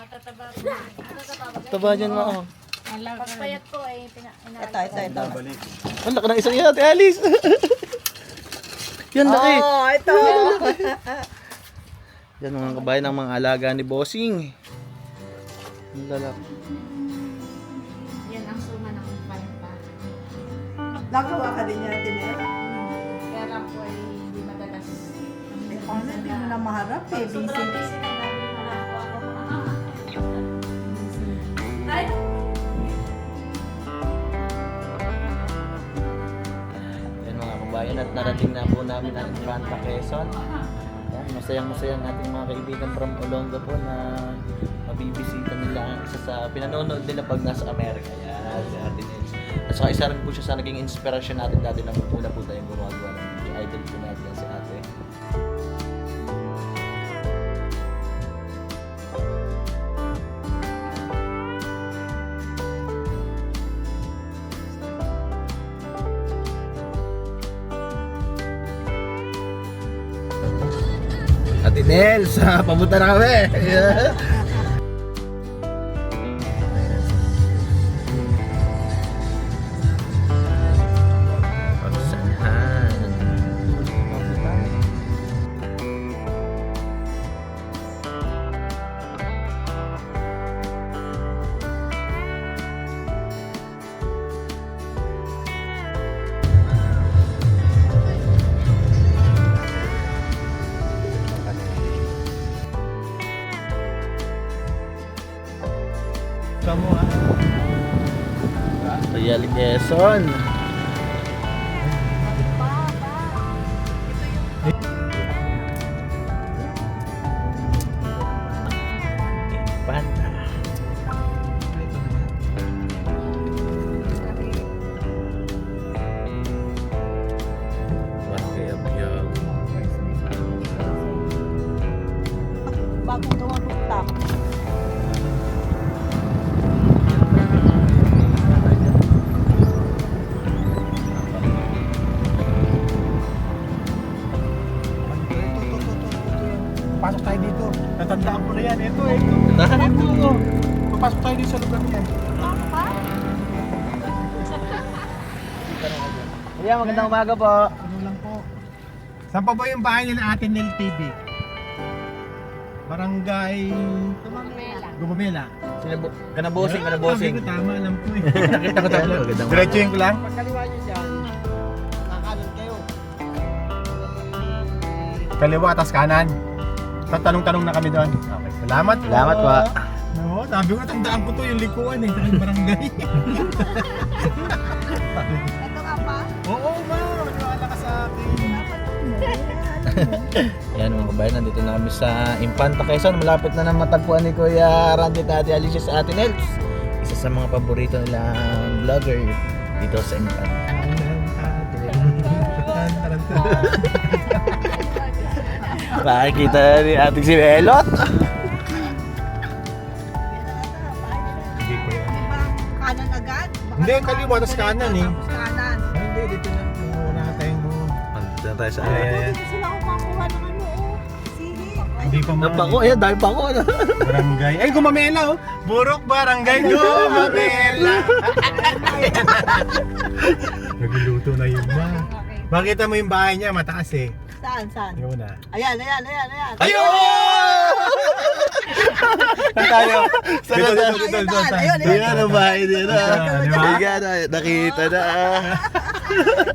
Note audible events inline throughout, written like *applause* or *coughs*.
Matataba po. Matataba po. Taba dyan mo. Pagpayat po ay pina... Ito, ito, ito. Ang laki ng isang yan, Ate Alice. *laughs* Yan laki. Oh, ito. *laughs* Yan mga kabayan ng mga alaga ni Bossing. Ang lalaki. Yan ang suma ng payat pa. Nagawa ka din yan, Tinel. Kaya lang po ay hindi madalas. Eh, paano hindi mo na maharap eh, busy. Ay! Yan mga kabayan at narating na po namin ang Infanta Quezon. Yan, masayang masayang ating mga kaibigan from Olonga po na mabibisita nila ang isa sa pinanonood nila pag nasa Amerika. Yan, si Ate Nels. At saka isa rin po siya sa naging inspirasyon natin dati nang una po tayong gumagawa ng video. Idol po natin yan si Ate. Ate Nels, pamunta na kami. *laughs* Kamu ah. Royal Quezon. Papasok tayo dito sa lugar niyan. Kuya, magandang umaga po. Ano lang po. Saan pa ba yung bahay nila atin Nel TV? Barangay Gumamela. Sino Kanabosing, Ah, kanabosing. sabi ko, tama, alam ko eh. *laughs* Nakita ko umaga. Diretsuhin ko lang. Pagkaliwa nyo dyan, kayo. Kaliwa, tas kanan. Tatanong-tanong na kami doon. Okay. Salamat po. Salamat po. No, sabi ko, tandaan ko to yung likuan eh. Sa barangay. Ito ka pa? Oo, ma. Maniwala ka sa akin. *laughs* Yan mga kabayan, nandito na kami sa Infanta Quezon. Malapit na nang matagpuan ni Kuya Randy at Ate Alicia sa Atin Helps. Isa sa mga paborito nilang vlogger dito sa Infanta. Nakikita *laughs* ni ating si Melot. Kanan agad? Baka Hindi, kaliwa, tas kanan eh. Tapos kanan. Ay, Hindi, dito na. Wala na tayong Nandito na tayo sa Ayan, ayan, ayan. Dito sila kumakuha ng ano oh. Ay, Hindi pa Ang bako, ayan, dahil bako. ano? Barangay. Ay, gumamela oh. Burok barangay gumamela. *laughs* Nagluluto na yun ma. Makita mo yung bahay niya, mataas eh. Saan, saan? Yun na. Ayan, ayan, ayan, ayan. Ayun! Saan tayo? Saan Dito, tayo? dito, dito, dito. Ayun, ayun. Ayan ang bahay nila. Di ba? Ayan, ay, nakita na.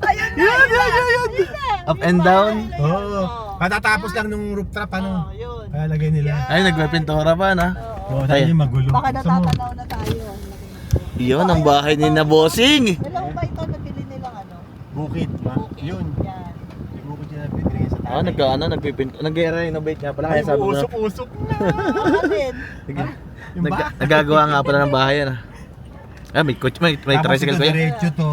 Ayun na. Yan, yan, yan. Up and down. Oo. Matatapos lang nung roof trap, Oh, ano? yun. Kaya lagay nila. Ay, nagpapintura pa na. Oo, Ay. tayo yung magulo. Baka natatanaw na tayo. Yun, ang bahay ni na bossing. Dalawa ba ito nabili nilang ano? Bukid, ma. Yun. Yan. Yung bukid yung nabibigay sa Ah, nagka, ano, nagpipint, nag-renovate nga pala. Ay, Kaya sabi na, usok-usok na. *laughs* Nag- Yung nag- nagagawa nga pala ng bahay yan ah. Ah, may coach, may, may Tapos tricycle ko yan. diretso to.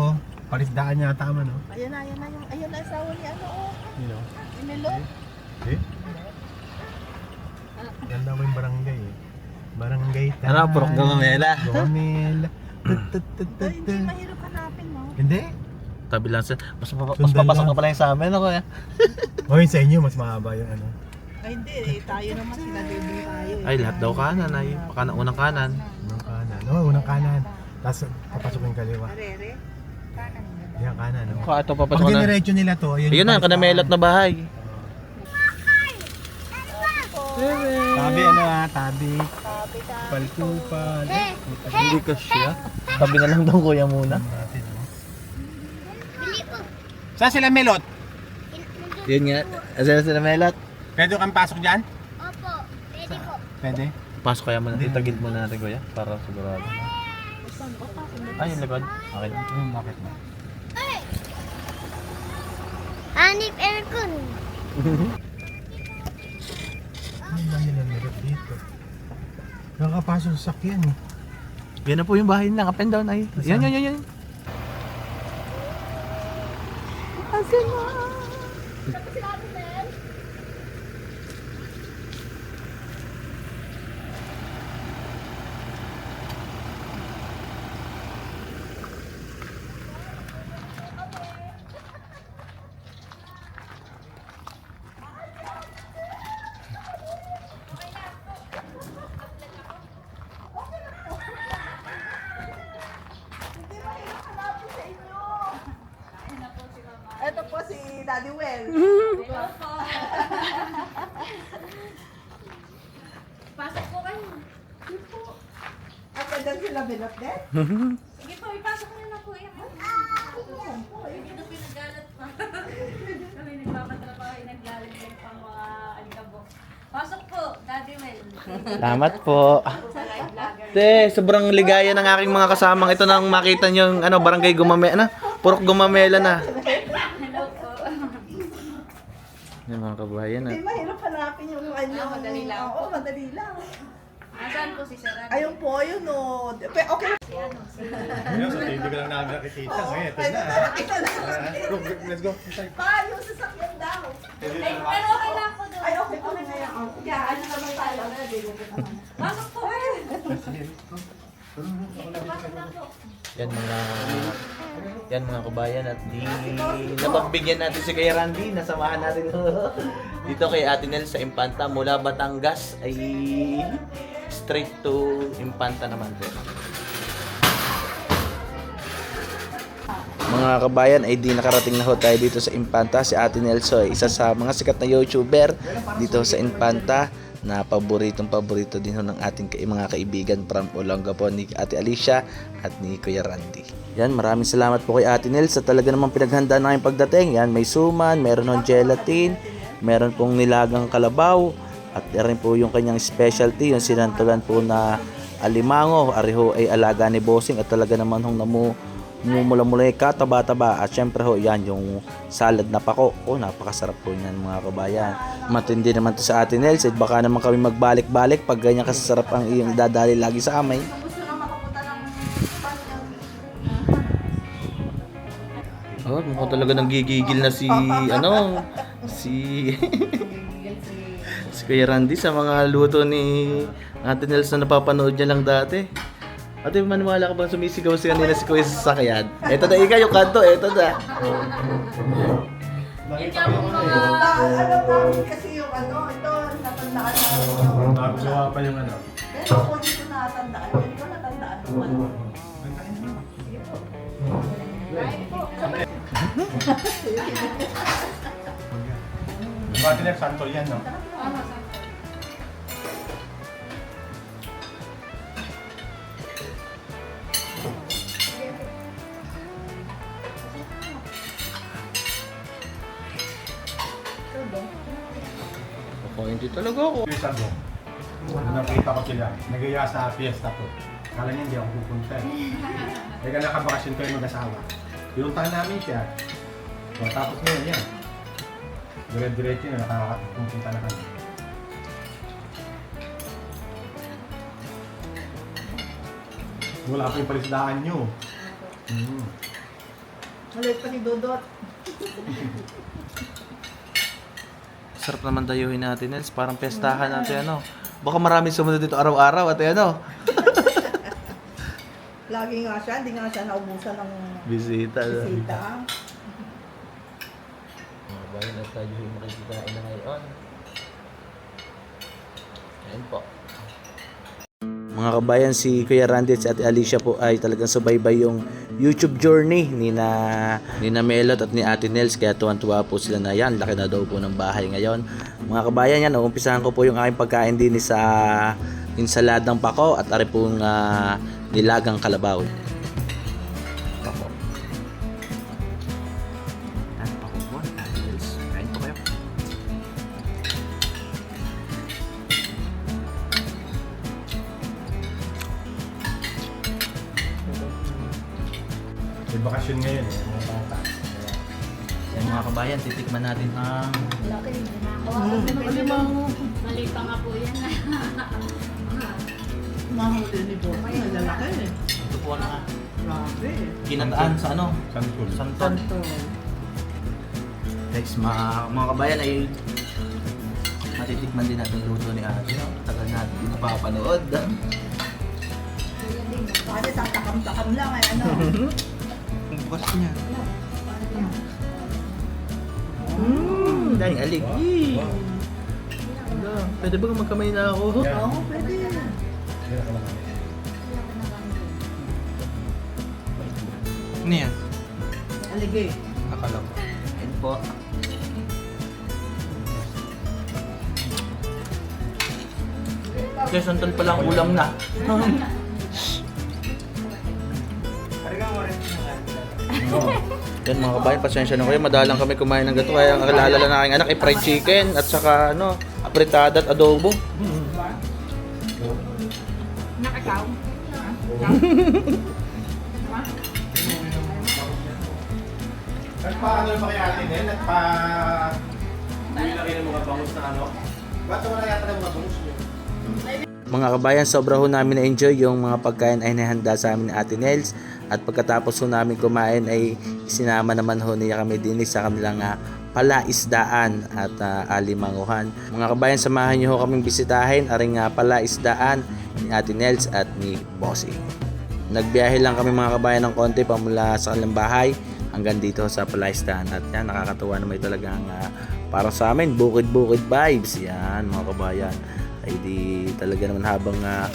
Palisdaan niya tama, no? Ayan na, ayan na yung, ayan na asawa ni ano oh. You know? Ni Melot. Eh? Yan daw yung barangay eh. Barangay tayo. Ano, purok Gumamela. Gumamela. Hindi mahirap hanapin no? Hindi. Tabi lang sa, mas, mapa- mas papasok lang. na pala yung sa amin ako eh. *laughs* Yun sa inyo, mas mahaba yung ano. Ay, hindi. Eh, tayo naman. Sinadibin tayo. eh. Ay, lahat daw kanan ay. Baka na unang kanan. Unang kanan. Oo, unang kanan. Tapos papasok yung kaliwa. Arere. Kanan. Yan kanan. No? Baka ito Pag papasok na. diniretso nila to, ayun Ayun na, yung kanamelat na bahay. Tabi ano ah, tabi. Palkupal. Hindi ka siya. Tabi na lang daw kuya muna. Natin? Saan sila melot? Yun nga. Asa sila melat? Pwede kang pasok dyan? Opo, pwede po. Pwede. Pasok kaya muna. Itagid muna natin kuya. Para sigurado. Ay, yung likod. Okay lang. Hmm, bakit na? Hanip aircon. Melot dito? Nakakapasok sa sakyan eh. Yan na po yung bahay nila. Up and down ay. Yan, yan, yan, yan. Ito Sila binot din. Sige po, ipasok na po yan. Hindi na pinagalat pa. *laughs* Kami nagpapatrabaho, naglalag din pang mga alikabok. Pasok po, Daddy Well. Salamat po. Te, sobrang ligaya ng aking mga kasamang ito nang makita nyo yung ano, barangay gumame, ano, purok gumamela na. Hello po. Yung mga kabayan Hindi at mahirap hanapin yung ano. Ah, madali lang. Oo, madali lang. Po si Sarah? Ayun po, ayun o. Pe- Okay. Si ano, si... Ayun, sa TV ko lang namin nakikita. Ngayon, ito na. na, nakita na. Go, Let's go. Pa, yung sasakyan daw. Ay, pero okay lang po doon. Ay, okay po na. Oh, Kaya, ano naman tayo? Ano, bibigyan naman. Pasok po kayo. yan mga yan mga kabayan at di napagbigyan natin si Kuya Randy nasamahan natin *laughs* dito kay Ate Nel sa Impanta mula Batangas ay straight to Impanta naman po. Mga kabayan ay di nakarating na ho tayo dito sa Impanta. Si Ate Nelso ay isa sa mga sikat na YouTuber dito sa Impanta na paboritong paborito din ho ng ating ka- mga kaibigan from Olonga po ni Ate Alicia at ni Kuya Randy. Yan, maraming salamat po kay Ate Nel sa talaga namang pinaghanda na kayong pagdating. Yan, may suman, meron hong gelatin, meron pong nilagang kalabaw, at rin po yung kanyang specialty, yung sinantulan po na alimango. Ariho ay alaga ni Bossing at talaga naman hong namu mumula-mula ka, taba-taba. At syempre ho, yan yung salad na pako. Oh, napakasarap po yan mga kabayan. Matindi naman to sa atin, Nels. At baka naman kami magbalik-balik pag ganyan kasasarap ang iyong idadali lagi sa ng Oh, mukhang talaga nang gigigil na si, ano, si *laughs* Kuya sa mga luto ni Ate Nels na napapanood niya lang dati. Ate, maniwala ka ba sumisigaw si kanina si Kuya sa sakyan? Eto na, ikaw yung kanto, eto na. Ano namin kasi yung ano, ito, natandaan na. Nakagawa pa yung ano. Pero ako dito natandaan. Yung ito natandaan naman. Bati na santo yan, no? Hindi talaga ako. Yung sago. Nung nakita ko sila, nagaya sa fiesta ko. Kala niya hindi ako pupunta eh. *laughs* Kaya nakabakasyon ko yung mag-asawa. Pinuntahan namin siya. O, tapos ngayon yan. Dire-diretso na nakakapunta na kami. Wala pa yung palisdaan nyo. Mm. Malit pa si Dodot. *laughs* Sarap naman dayuhin natin, Nels. Parang pestahan natin, ano. Baka maraming sumunod dito araw-araw at ano. *laughs* Lagi nga siya, hindi nga siya naubusan ng Bisita. bisita. Mga bayan at tayo yung makikita na ngayon. Ayun po. Mga kabayan, si Kuya Randy at Alicia po ay talagang subaybay yung YouTube journey ni na, ni na Melot at ni Ate Nels. Kaya tuwan-tuwa po sila na yan. Laki na daw po ng bahay ngayon. Mga kabayan yan, uumpisahan ko po yung aking pagkain din sa insaladang pako at ari pong ah, nilagang kalabaw. Kabayan, titikman natin ang Mali pa nga po yan. *laughs* Mahuli ni Bo. Ay, lalaki eh. ito po na Grabe. kinataan sa ano? Santul. Santon. Ito. Guys, mga, mga kabayan ay matitikman din natin luto ni Ate. No? Tagal natin hindi napapanood. Pare, takam-takam lang eh, ano. Ang *laughs* bukas niya. Mmm, dahil alig. Yee. Wala, Pwede ba magkamay na ako? Oo, pwede. Ano yan? Aligay. Akala ko. Ayun po. Kaya santol pa lang ulam na. Yan mga kabayan, pasensya na kayo. Madalang kami kumain ng gato. Kaya ang alala lang ng aking anak ay fried chicken at saka ano, apritada at adobo. Nakakaw. Nagpa ano ba kay ate Nel? Nagpa... Hindi na kayo ng mga bangus na ano? Ba't wala yata ng mga bangus niyo? Mga kabayan, sobra ho namin na-enjoy yung mga pagkain ay nahanda sa amin ni Ate Nels. At pagkatapos ho namin kumain ay sinama naman ho niya kami din sa kanilang ah, palaisdaan at uh, alimanguhan. Mga kabayan, samahan niyo ho kaming bisitahin aring uh, palaisdaan ni Ate Nels at ni Bossy. Nagbiyahe lang kami mga kabayan ng konti pamula sa kanilang bahay hanggang dito sa palaisdaan. At yan, nakakatuwa na may talagang ah, para sa amin, bukid-bukid vibes. Yan mga kabayan ay di talaga naman habang ah,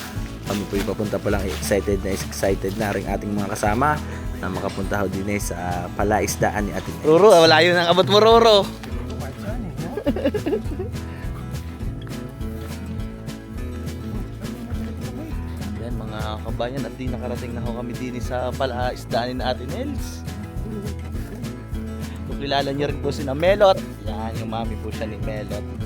kami po papunta pa lang. Excited na excited na rin ating mga kasama na makapunta ho din eh sa palaisdaan ni ating Roro, wala yun ang abot mo Roro. Yan mga kabayan at di nakarating na ho kami din sa palaisdaan ni ating Els Kung kilala niyo rin po si na Melot Yan, yung mami po siya ni Melot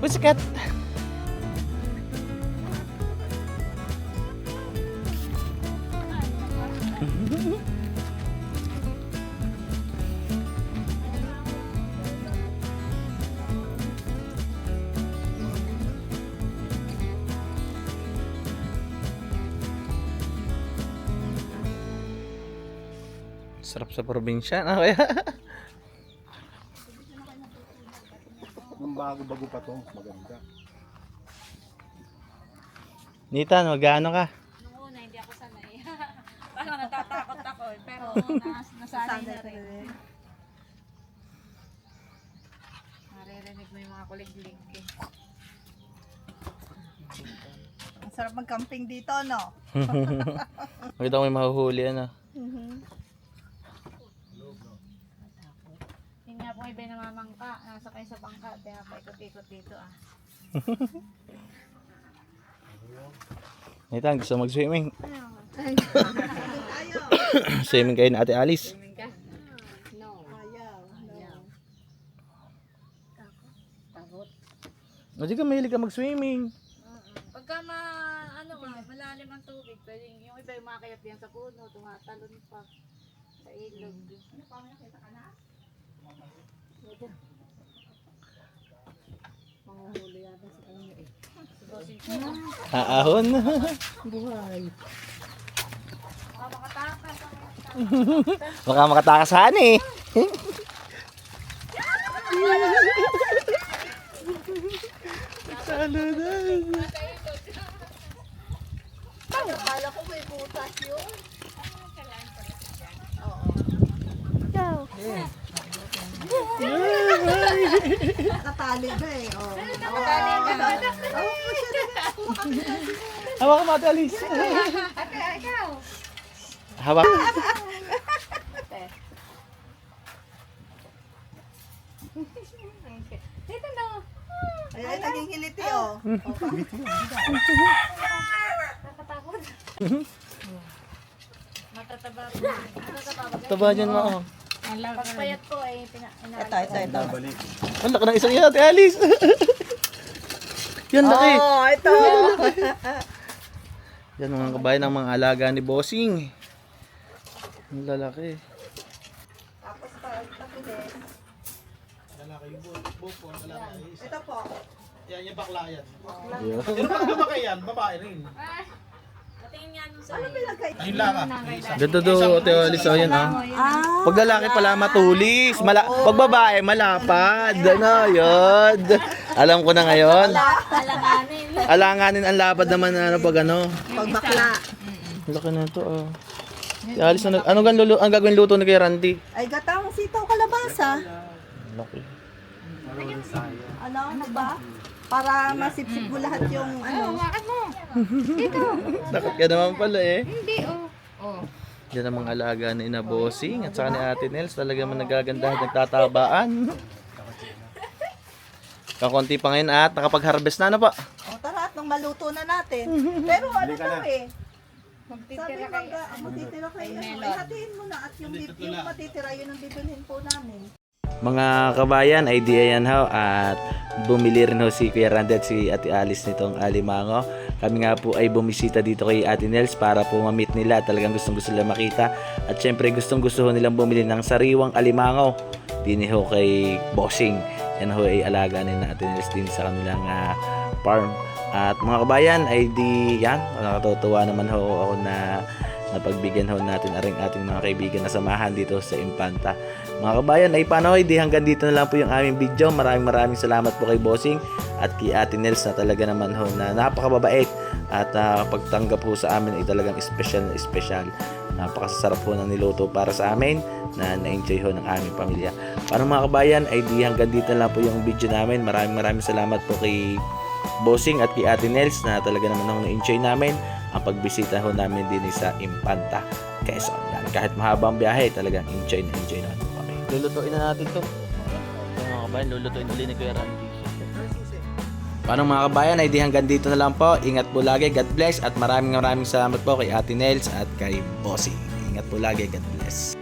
Pussycat! Sarap sa probinsya, na kaya? Bago-bago pa to, maganda. Nitan, magano ka? Nung una, hindi ako sanay. *laughs* Parang natatakot ako eh. Pero nas, nasanay na rin. Maririnig mo yung mga kulig-lig eh. Ang sarap mag-camping dito, no? Makita ko may mahuhuli, ano? Yun nga po iba yung namamangka. Nasa kayo sa bangka. Kaya paikot-ikot dito ah. *laughs* Nitan, gusto mag-swimming? *coughs* Swimming kayo na Ate Alice. Swimming ka? No. Ayaw. No. Takot. O di ka mahilig ka mag-swimming. Pagka ma, ano ka, malalim lagyan ng tubig. Pwede yung iba yung makayap yan sa puno, tumatalon pa sa ilog. Ano pa, may nakita ka na? Ito. Manguhuli yata sa kanya eh. Si Bossing ko. Aahon. Ah, makatakas. Baka makatakasan eh. Akala ko may butas yun. Nakatali na eh. Oh. Nakatali na. Oh, siya na. Hawak ka Mate Alice. Hawak. Dito na. Ay, ay, naging hiliti oh. Nakatakot. Matataba po. Matataba ba? Taba dyan mo. oh. Pagpayat ko ay pina... Ito, ito, ito. Ang laki ng isang yan, Ate Alice. *laughs* Yan laki. Oh, ito. Yan mga kabayan ng mga alaga ni Bossing. Ang lalaki. Tapos ito, ito din. Ito po. Yan, yung bakla yan. Yun. Pero pag lumaki yan, babae rin. Patingin Ayun lang ah. Ganda do, Ate Alice. Oh, yan ah. Ah. Pag lalaki pala matulis, mala pag babae malapad. Ano, yun. Alam ko na ngayon. Talanganin. Alanganin ang lapad naman na ano pag ano. Pag bakla. Ang Laki na to ah. Si Alice, ano, ano gan lulo, ang gagawin luto ni kay Randy? Ay, gatang sitaw kalabasa. Laki. Ano, ano ba? Para masipsip mo lahat yung ano. Nakit *laughs* ka naman pala eh. Hindi, oh. Oh. Yan ang mga alaga ni Ina Bossing at saka ni Ate Nels. Talaga man nagagandahan, nagtatabaan. *laughs* Kakunti pa ngayon at nakapag-harvest na ano pa. O tara, at nung maluto na natin. Pero ano daw na. eh. Sabi Magtitira mo kayo. ga, ang matitira kayo. Ano, ihatiin mo na at yung, yung matitira, yun ang bibilhin po namin. Mga kabayan, idea yan ho at bumili rin ho si Kuya Randy si Ate Alice nitong alimango. Kami nga po ay bumisita dito kay Ate Nels para po ma-meet nila. Talagang gustong gusto nila makita. At syempre gustong gusto ho nilang bumili ng sariwang alimango. Din ho kay Bossing. Yan ho ay alaga ni Ate Nels din sa kanilang ah, farm. At mga kabayan, ay di yan. Nakatutuwa naman ho ako na napagbigyan ho natin aring ating mga kaibigan na samahan dito sa Impanta. Mga kabayan, ay paano di hanggang dito na lang po yung aming video. Maraming maraming salamat po kay Bossing at kay Ate Nels na talaga naman ho na napakababait at ah, pagtanggap po sa amin ay talagang special na special. Napakasarap po ng niluto para sa amin na na-enjoy ho ng aming pamilya. Paano mga kabayan, ay di hanggang dito na lang po yung video namin. Maraming maraming salamat po kay Bossing at kay Ate Nels na talaga naman ho na-enjoy namin ang pagbisita ho namin din sa Impanta, Quezon. Yan, kahit mahabang biyahe, talagang enjoy na enjoy naman po kami. Lulutuin na natin to. Mga kabayan, lulutuin ulit ni Kuya Randy. Paano mga kabayan, ay di hanggang dito na lang po. Ingat po lagi, God bless at maraming maraming salamat po kay Ate Nels at kay Bossing. Ingat po lagi, God bless.